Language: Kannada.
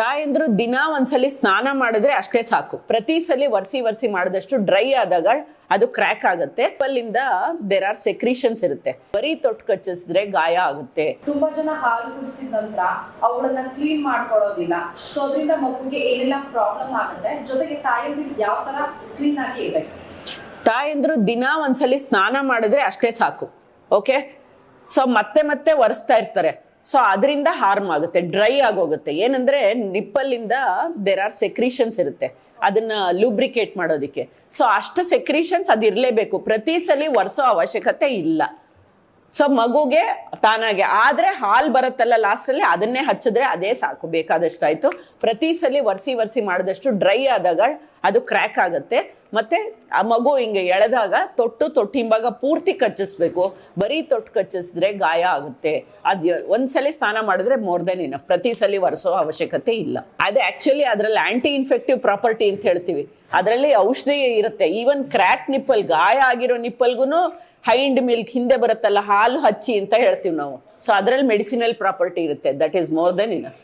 ತಾಯಂದ್ರು ದಿನ ಒಂದ್ಸಲಿ ಸ್ನಾನ ಮಾಡಿದ್ರೆ ಅಷ್ಟೇ ಸಾಕು. ಪ್ರತಿ ಸಲಿ ವರ್ಸಿ ವರ್ಸಿ ಮಾಡಿದಷ್ಟು ಡ್ರೈ ಆದಾಗ ಅದು ಕ್ರ್ಯಾಕ್ ಆಗುತ್ತೆ. ಅಲ್ಲಿಂದ ದೇರ್ ಆರ್ ಸೆಕ್ರೀಷನ್ಸ್ ಇರುತ್ತೆ. ಬರೀ ತೊಟ್ಟು ಕಚ್ಚಿಸಿದ್ರೆ ಗಾಯ ಆಗುತ್ತೆ. ತುಂಬಾ ಜನ ಹಾಲು ಕುಡಿಸಿದ ನಂತರ ಅವುಗಳನ್ನ ಕ್ಲೀನ್ ಮಾಡ್ಕೊಳ್ಳೋದಿಲ್ಲ ಸೊ ಅದರಿಂದ ಮಗುಗೆ ಏನೆಲ್ಲ ಪ್ರಾಬ್ಲಮ್ ಆಗುತ್ತೆ? ಜೊತೆಗೆ ತಾಯಂದ್ರು ಯಾವ ತರ ಕ್ಲೀನ್ ಆಗಿ ಇರಬೇಕು? ತಾಯಂದ್ರು ದಿನ ಒಂದ್ಸಲಿ ಸ್ನಾನ ಮಾಡಿದ್ರೆ ಅಷ್ಟೇ ಸಾಕು. ಓಕೆ ಸೊ ಮತ್ತೆ ಮತ್ತೆ ಒರೆಸ್ತಾ ಇರ್ತಾರೆ. ಸೊ ಅದರಿಂದ ಹಾರ್ಮ್ ಆಗುತ್ತೆ ಡ್ರೈ ಆಗೋಗುತ್ತೆ. ಏನಂದ್ರೆ ನಿಪ್ಪಲ್ಲಿಂದ ದೇರ್ ಆರ್ ಸೆಕ್ರೀಷನ್ಸ್ ಇರುತ್ತೆ. ಅದನ್ನ ಲೂಬ್ರಿಕೇಟ್ ಮಾಡೋದಕ್ಕೆ. ಸೊ ಅಷ್ಟು ಸೆಕ್ರೀಷನ್ಸ್ ಅದು ಇರಲೇಬೇಕು. ಪ್ರತಿ ಸಲ ಒರೆಸೋ ಅವಶ್ಯಕತೆ ಇಲ್ಲ. ಸೊ ಮಗುಗೆ ತಾನಾಗೆ, ಆದ್ರೆ ಹಾಲ್ ಬರುತ್ತಲ್ಲ ಲಾಸ್ಟಲ್ಲಿ ಅದನ್ನೇ ಹಚ್ಚಿದ್ರೆ ಅದೇ ಸಾಕು, ಬೇಕಾದಷ್ಟಾಯ್ತು. ಪ್ರತಿ ಸಲ ವರ್ಸಿ ವರ್ಸಿ ಮಾಡಿದಷ್ಟು ಡ್ರೈ ಆದಾಗ ಅದು ಕ್ರ್ಯಾಕ್ ಆಗುತ್ತೆ. ಮತ್ತೆ ಆ ಮಗು ಹಿಂಗೆ ಎಳೆದಾಗ ತೊಟ್ಟು ತೊಟ್ಟಿಂಬಾಗ ಪೂರ್ತಿ ಕಚ್ಚಿಸ್ಬೇಕು. ಬರೀ ತೊಟ್ಟು ಕಚ್ಚಿಸಿದ್ರೆ ಗಾಯ ಆಗುತ್ತೆ. ಅದ್ ಒಂದ್ಸಲಿ ಸ್ನಾನ ಮಾಡಿದ್ರೆ ಮೋರ್ ದೆನ್ ಇನಫ್ ಪ್ರತಿ ಸಲ ಒರೆಸೋ ಅವಶ್ಯಕತೆ ಇಲ್ಲ. ಅದು ಆಕ್ಚುಲಿ ಅದ್ರಲ್ಲಿ ಆಂಟಿ ಇನ್ಫೆಕ್ಟಿವ್ ಪ್ರಾಪರ್ಟಿ ಅಂತ ಹೇಳ್ತೀವಿ. ಅದರಲ್ಲಿ ಔಷಧಿ ಇರುತ್ತೆ. ಈವನ್ ಕ್ರ್ಯಾಕ್ ನಿಪ್ಪಲ್ ಗಾಯ ಆಗಿರೋ ನಿಪ್ಪಲ್ಗೂ ಹೈಂಡ್ ಮಿಲ್ಕ್ ಹಿಂದೆ ಬರುತ್ತಲ್ಲ, ಹಾಲು ಹಚ್ಚಿ ಅಂತ ಹೇಳ್ತೀವಿ ನಾವು. ಸೊ ಅದರಲ್ಲಿ ಮೆಡಿಸಿನಲ್ ಪ್ರಾಪರ್ಟಿ ಇರುತ್ತೆ. That is more than enough